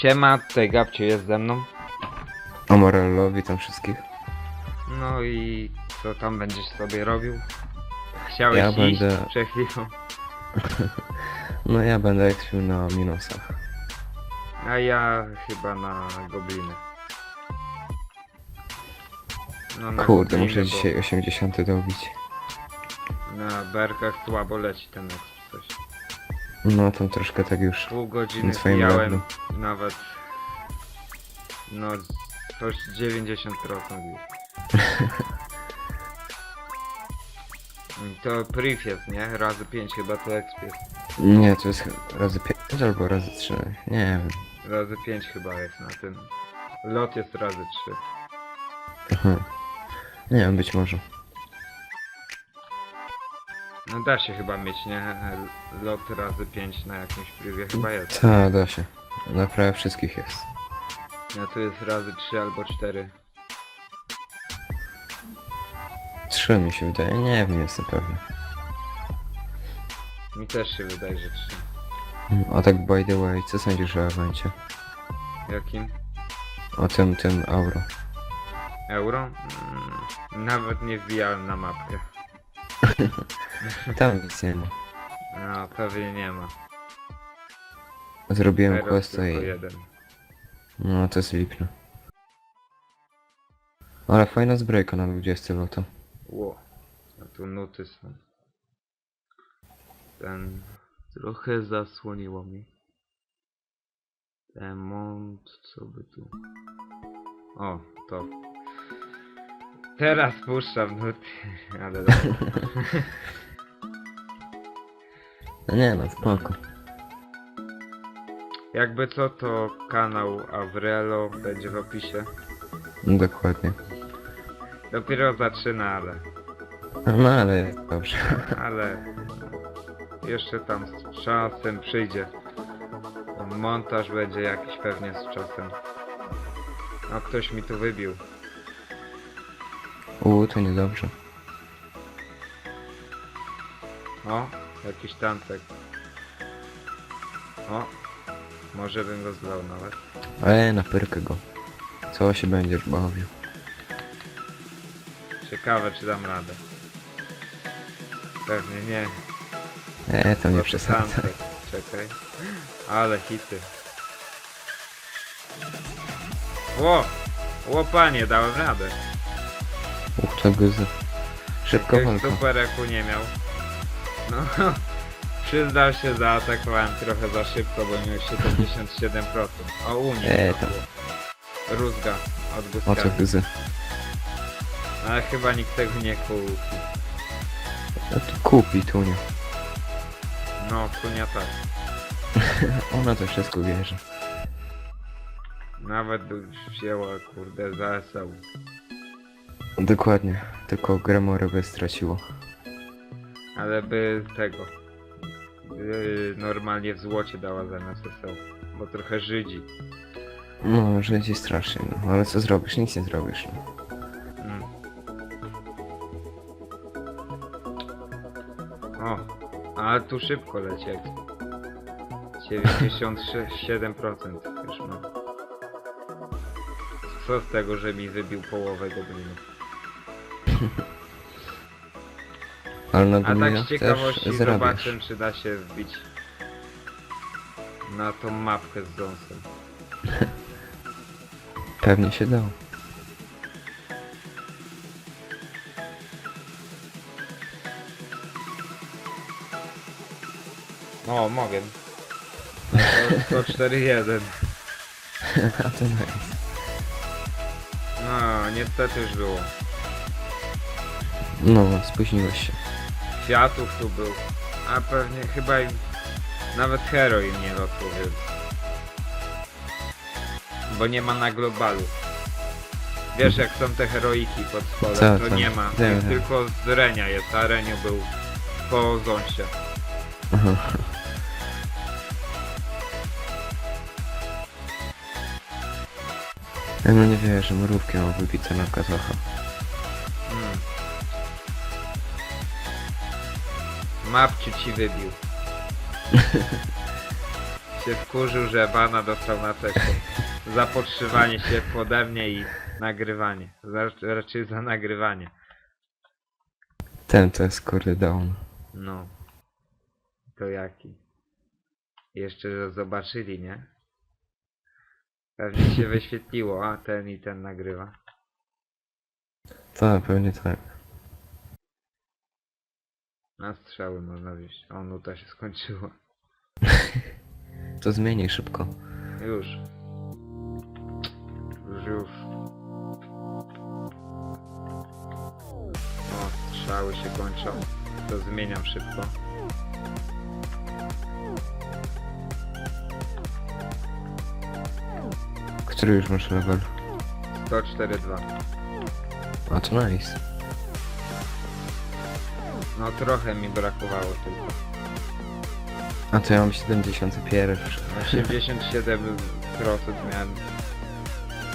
Siema, tutaj Gabcio jest ze mną. O Morello, witam wszystkich. No i co tam będziesz sobie robił? Chciałeś Ja iść będę- przed chwilą, No ja będę ekspił na minusach. a ja chyba na gobliny. No, na Kurde, muszę bo dzisiaj 80 dobić. Na berkach słabo leci ten exp coś. No tam troszkę tak już. Pół godziny Na wbijałem, levelu. nawet no coś 90% już. To priv jest, nie? Razy 5 chyba to exp jest. Nie, to jest razy 5 albo razy 3. Nie wiem. Razy 5 chyba jest na tym. Lot jest razy 3. Aha. Nie wiem, być może. No da się chyba mieć, nie? Lot razy 5 na jakimś privie chyba jest. Tak, da się. Na prawie wszystkich jest. No tu jest razy 3 albo 4. 3 mi się wydaje, nie wiem, nie jestem pewny. Mi też się wydaje, że 3. Mm, A tak by the way, co sądzisz o evencie? Jakim? O tym, tym euro. Euro? Mm, nawet nie wbijałem na mapkę. Tam nic nie ma. No pewnie nie ma. Zrobiłem Teraz questa tylko i... jeden. No to jest lipno. Ale fajna zbrojka na 20 lata. Ło. A tu nuty są. Ten trochę zasłoniło mi. Remont, co by tu. O, to. Teraz puszczam nuty, ale dobra. No nie no, spoko. jakby co to kanał Avrelo będzie w opisie. No, dokładnie. Dopiero zaczyna, ale No ale jest dobrze. ale jeszcze tam z czasem przyjdzie. Montaż będzie jakiś pewnie z czasem. A ktoś mi tu wybił. Uuu, to niedobrze. O, jakiś tancek. O, może bym go zlał nawet. Ale na pyrkę go. Co się będziesz bawił? Ciekawe czy dam radę. Pewnie nie. E, to nie przesadzaj. tancek. Czekaj. Ale hity. Ło! Ło panie, dałem radę. Uch, to guzy. Szybko Jakiegoś walka. supereku nie miał. No, przyznał się, zaatakowałem trochę za szybko, bo miał 77%. O, Unii. E, tam. Rózga od O co Guska. guzy? Ale chyba nikt tego nie kupi. No to kupi Tunia. No, kunia tak. Ona to wszystko bierze. Nawet wzięła, kurde, za. Dokładnie. Tylko Gremory by straciło. Ale by tego... By normalnie w złocie dała zamiast SL. Bo trochę Żydzi. No, Żydzi strasznie, no. Ale co zrobisz? Nic nie zrobisz, no. Mm. O, ale tu szybko leci. jak 97% już mam. Co z tego, że mi wybił połowę goblinów? Ale na A tak Dominach z ciekawości zarabiasz. zobaczę, czy da się wbić na tą mapkę z dąsem. Pewnie się dało. O, mogę. To 104.1. A to nice. No, niestety już było. No, spóźniłeś się. Kwiatów tu był. A pewnie chyba im nawet heroin nie rosło, więc. Bo nie ma na globalu. Wiesz jak są te heroiki pod spodem, Co to tam? nie ma. Wiem, Jest wiem. tylko z Renia jest, a Reniu był po Zonsie. Aha. Ja no nie wierzę, mrówki mam wybite na kazacha. Mapciu ci wybił. się wkurzył, że bana dostał na ceku. Za podszywanie się pode mnie i nagrywanie. Za, raczej za nagrywanie. Ten to jest kurde down. No. To jaki? Jeszcze że zobaczyli, nie? Pewnie się wyświetliło, a ten i ten nagrywa. Tak, pewnie tak. Na strzały można wziąć. O, nuta się skończyła. To zmieni szybko. Już. Już, już. O, strzały się kończą. To zmieniam szybko. Który już masz level? 104.2. A to nice. No trochę mi brakowało tylko. A to ja mam 71. 87% miałem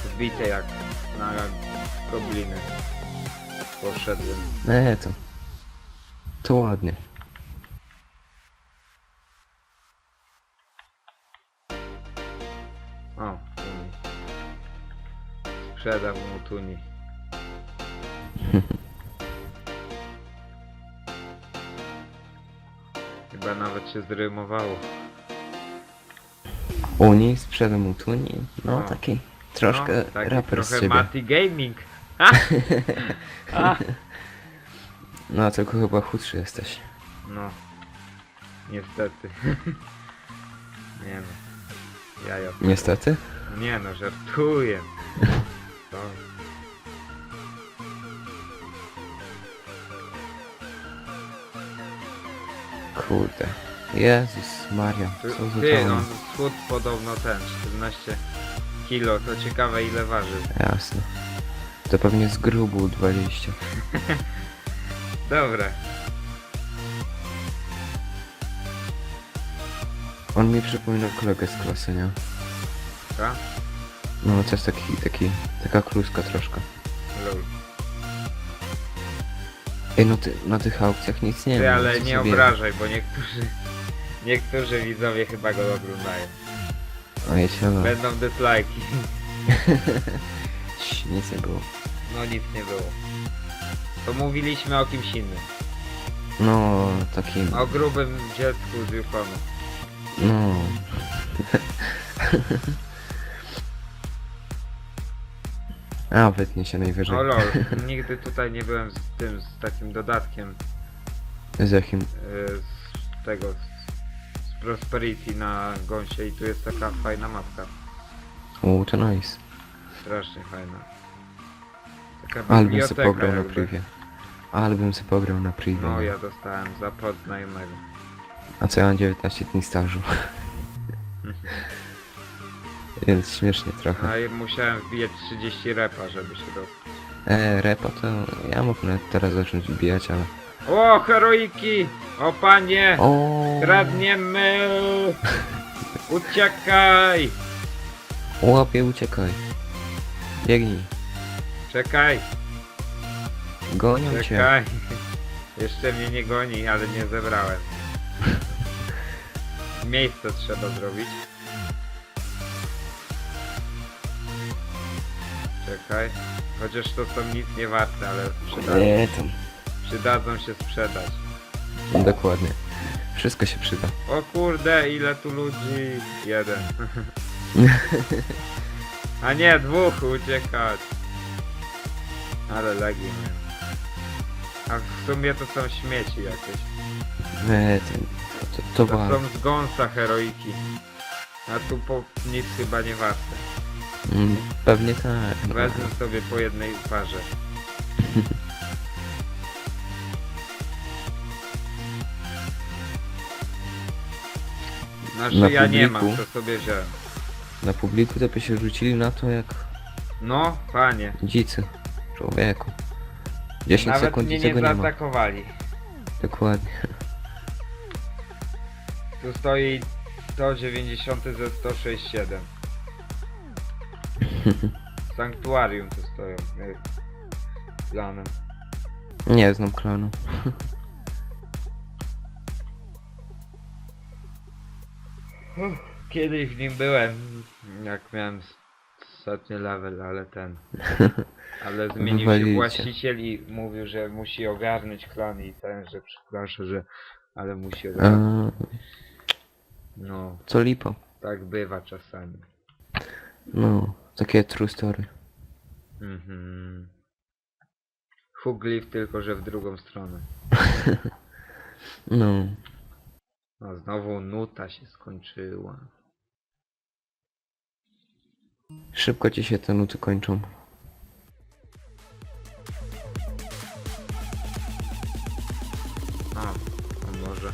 wbite jak na gobliny. Poszedłem. Nie, to... To ładnie. O, tuni. Sprzedam mu tuni. Chyba nawet się zrymowało. Uni, sprzedam mu tuni. No, No. taki troszkę no, taki raper z trochę siebie. Mati Gaming. A! A! No, tylko chyba chudszy jesteś. No. Niestety. Nie no. Jaja. Niestety. Nie no, żartuję. To... Kurde. Jezus Maria, co za Ty, on schód podobno ten, 14 kilo, to ciekawe ile ważył. Jasne. To pewnie z grubu 20. Dobra, On mi przypomina kolegę z klasy, nie? tak? No, jest taki, taki, taka kluska troszkę. Ej, no ty, na tych aukcjach nic nie Ty, ma. ale co nie sobie- obrażaj, bo niektórzy... Niektórzy widzowie chyba go oglądają. Oj, siema. Będą dislike'i. Cii, Nic nie było. No nic nie było. To mówiliśmy o kimś innym. No, takim, O grubym dziecku z Yukonu. no. A, wytnie się najwyżej. O lol, nigdy tutaj nie byłem z tym, z takim dodatkiem Z jakim? e, z tego, z, z Prosperity na gąsie i tu jest taka fajna mapka. U, to nice. Strasznie fajna. Taka Ale bym biblioteka sobie pograł na jakby. privie. Ale bym sobie pograł na privie. No ja dostałem za podznajomego. A co ja mam 19 dni stażu. Więc śmiesznie trochę. A i musiałem wbijać 30 repa, żeby się dostać. E, repa to ja mógł nawet teraz zacząć wbijać, ale... O, heroiki! O panie! O, Kradniemy! Uciekaj! Łapie, uciekaj. Biegnij. Czekaj, Gonią cię. czekaj. Jeszcze mnie nie goni, ale nie zebrałem. Miejsce trzeba zrobić. Czekaj. Chociaż to są nic nie warte, ale przyda Nie, tam. przydadzą się sprzedać. Dokładnie. Wszystko się przyda. O kurde, ile tu ludzi? Jeden. A nie, dwóch uciekać. Ale legi miałem. A w sumie to są śmieci jakieś. Nie, to, to, to, To są z gąsa heroiki. A tu po nic chyba nie warte. Mm, Pewnie tak. No. Wezmę sobie po jednej parze. Znaczy Na ja nie mam, publiku? to sobie wziąłem. Na publiku to by się rzucili na to jak No, panie. dzicy. Człowieku. 10 Nawet sekund mnie i nie tego nie ma. zaatakowali. Dokładnie. Tu stoi 190 ze 167. Sanktuarium tu stoją. y, Klanem. Nie znam klanu. Kiedyś w nim byłem, jak miałem setny level, ale ten. Ale zmienił się właściciel i mówił, że musi ogarnąć klan i ten, że przepraszam, że ale musi ogarnąć. No, co lipo tak bywa czasami. No takie true story. Mhm. Hugliw tylko, że w drugą stronę. No, No, znowu nuta się skończyła. szybko ci się te nuty kończą. O, a może.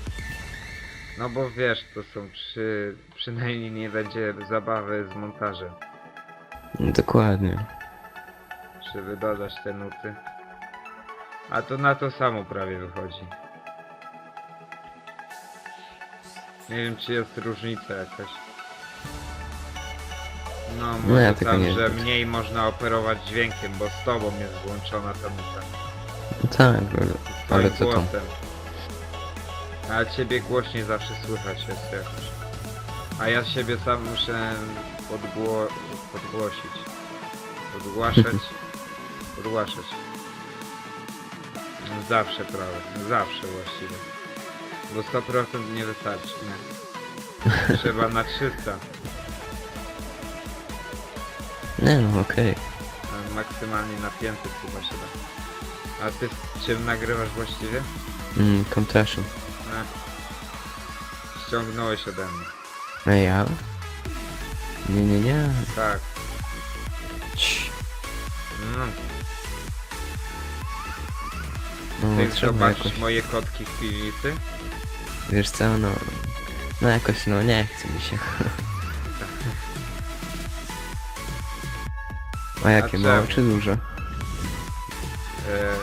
No bo wiesz, to są trzy... Przynajmniej nie będzie zabawy z montażem. Dokładnie. Żeby dodać te nuty. A to na to samo prawie wychodzi. Nie wiem czy jest różnica jakaś. No No może ja tego tam, nie że wiem. mniej można operować dźwiękiem, bo z tobą jest włączona ta nuta. Tak, ale, Z ale twoim co tam? głosem. A ciebie głośniej zawsze słychać jest jakoś. A ja siebie sam muszę podgło... podgłosić. Podgłaszać. Podgłaszać. No Zawsze prawie. No Zawsze właściwie. Bo 100% nie wystarczy, nie? Trzeba na 300. Nie no, okej. Maksymalnie na 500 chyba się da. A ty z czym nagrywasz właściwie? Mm, Compression. A. Ściągnąłeś ode mnie. A ja? Nie, nie, nie. Tak. Cii. No, No, ty trzeba zobaczysz jakoś, moje kotki w piwnicy? wiesz co, no... No jakoś, no nie chce mi się. A jakie, A małe czemu? czy duże? E,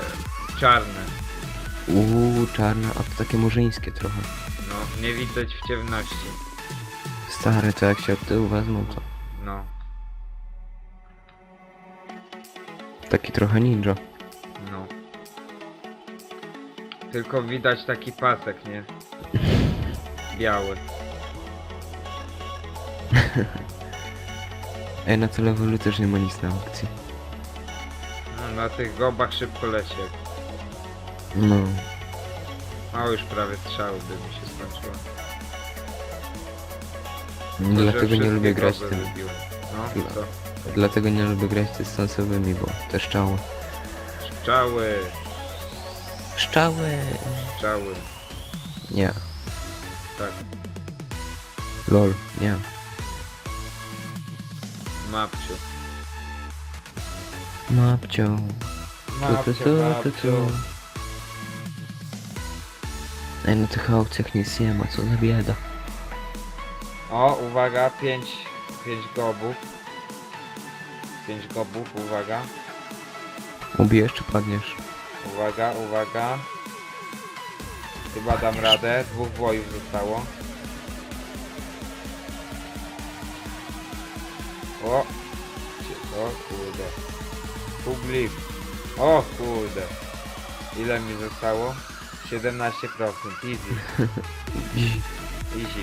czarne. Uuu, czarne, a to takie murzyńskie trochę. No, nie widać w ciemności. Stare, to jak się od tyłu wezmą, to No, taki trochę ninja. no. Tylko widać taki pasek, nie? Biały. Ej, na to levelu też nie ma nic na aukcji. No, na tych gobach szybko leci. No, O, już prawie strzały by mi się skończyły. No, dlatego nie lubię grać tym. wybiłem. No, co? Dlatego nie lubię grać dystansowymi, bo te szczały. Strzały, Szczały! strzały. Nie. Tak, Lol, nie. mapciu. Mapcio. Tu, tu, tu, tu, tu. Ej, na tych aukcjach nic nie ma, co za bieda. O, uwaga, pięć, pięć gobów. Pięć gobów, uwaga, Ubijesz czy padniesz? uwaga, uwaga. Chyba dam radę, dwóch bojów zostało. O! O kurde. Publik. O kurde. Ile mi zostało? 17%. Easy, easy.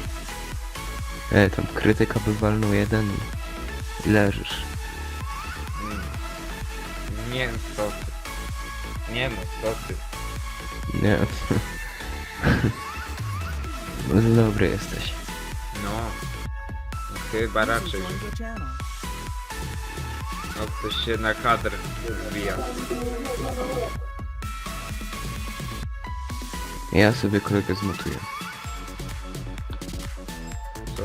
Ej, tam krytyka by walnął jeden i leżysz. Mm. Nie, co ty. Nie no, co ty. Nie. No dobry jesteś. No. no chyba raczej. No ktoś się na kadr wbija. Ja sobie kolegę zmutuję.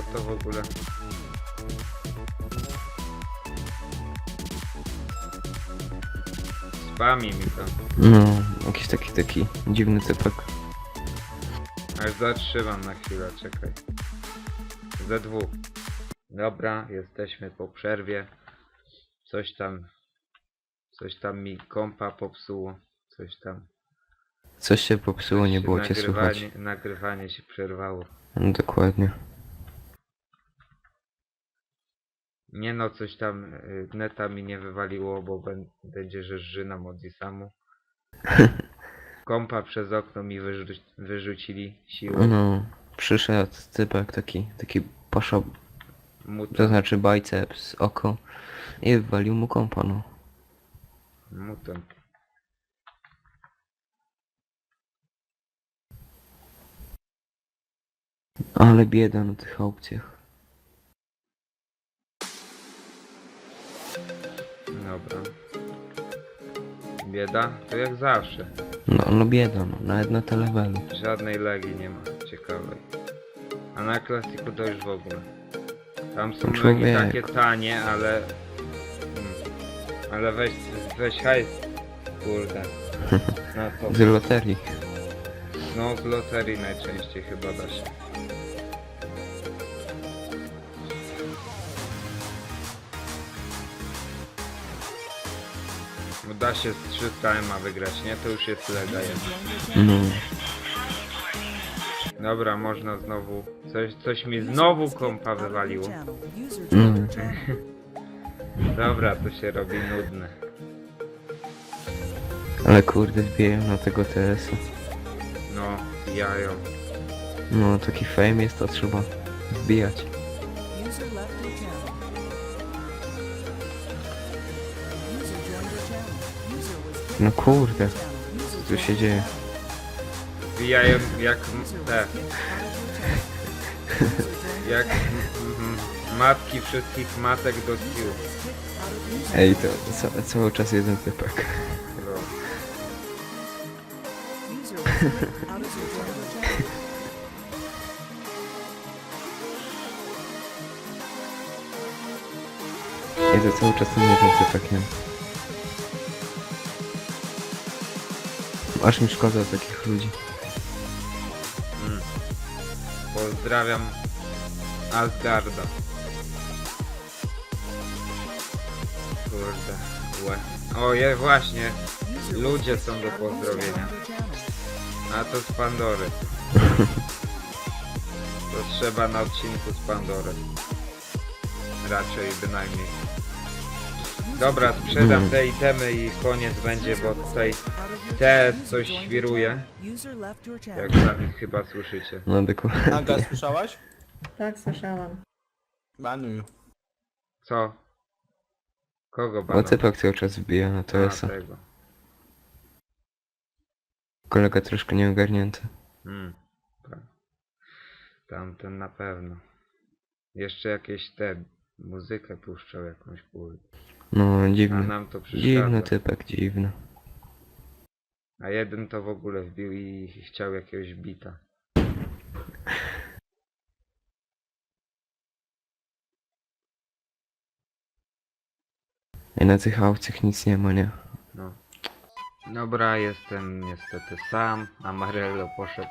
Co to w ogóle? Spami mi to. No, jakiś taki, taki dziwny typek. Aż zatrzymam na chwilę, czekaj. Ze dwóch. Dobra, jesteśmy po przerwie. Coś tam... Coś tam mi kompa popsuło. Coś tam... Coś się popsuło, nie było cię nagrywanie, słychać. Nagrywanie się przerwało. No, dokładnie. Nie no, coś tam y, neta mi nie wywaliło, bo bę- będzie, że żynam od samu. Kompa przez okno mi wyrzu wyrzucili siłą. No, przyszedł typek taki, taki Mutant. to znaczy biceps, oko i wywalił mu kompa, no. Mutant. Ale bieda na tych aukcjach. Dobra. Bieda? To jak zawsze. No, no bieda, no, nawet na te levelu. Żadnej legii nie ma ciekawej. A na klasiku to już w ogóle. Tam są takie tanie, ale... Mm. Ale weź, weź hajs. Kurde. Na to. Z loterii. No z loterii najczęściej chyba da się. No Da się z 300 ma wygrać, nie? To już jest lega. No. Dobra, można znowu... Coś, coś mi znowu kompa wywaliło. No. Dobra, to się robi nudne. Ale kurde, wbijają na tego TS-a. No, jajo. No, taki fame jest, to trzeba wbijać. No kurde, co się joined dzieje? Wbijają jak User te... Jak mhm, matki wszystkich matek do sił. Ej, to ca cały czas jeden typek. No. Ej, to cały czas ten jeden typek, nie? Aż mi szkoda takich ludzi. Mm. Pozdrawiam Asgarda. Kurde, łe. O je właśnie, ludzie są do pozdrowienia. A to z Pandory. To trzeba na odcinku z Pandory. Raczej bynajmniej. Dobra, sprzedam te itemy i koniec będzie, bo tutaj te coś świruje. Jak sami chyba słyszycie. No dokładnie. Aga, słyszałaś? Tak, słyszałam. Banuj. Co? Kogo Bo bana? typek cały czas wbija na TS-a. tego. Kolega troszkę nieogarnięty. Hmm. tak. Tamten na pewno. Jeszcze jakieś te muzykę puszczał jakąś kurde. No, A dziwny. nam to Dziwny typek, dziwny. A jeden to w ogóle wbił i chciał jakiegoś bita. I na tych aukcjach nic nie ma, nie? No. Dobra, jestem niestety sam. Amarello poszedł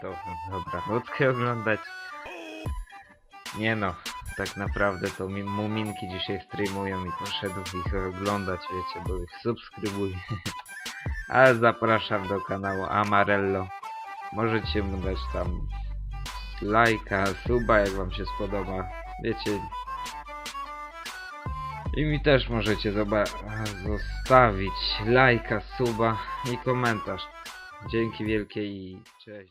dobra nutkę oglądać. Nie no, tak naprawdę to mi- muminki dzisiaj streamują i poszedł ich oglądać, wiecie, bo ich subskrybuję. Ale zapraszam do kanału Amarello. Możecie mu dać tam lajka, suba, jak wam się spodoba. Wiecie, i mi też możecie zostawić lajka, suba i komentarz. Dzięki wielkie i cześć.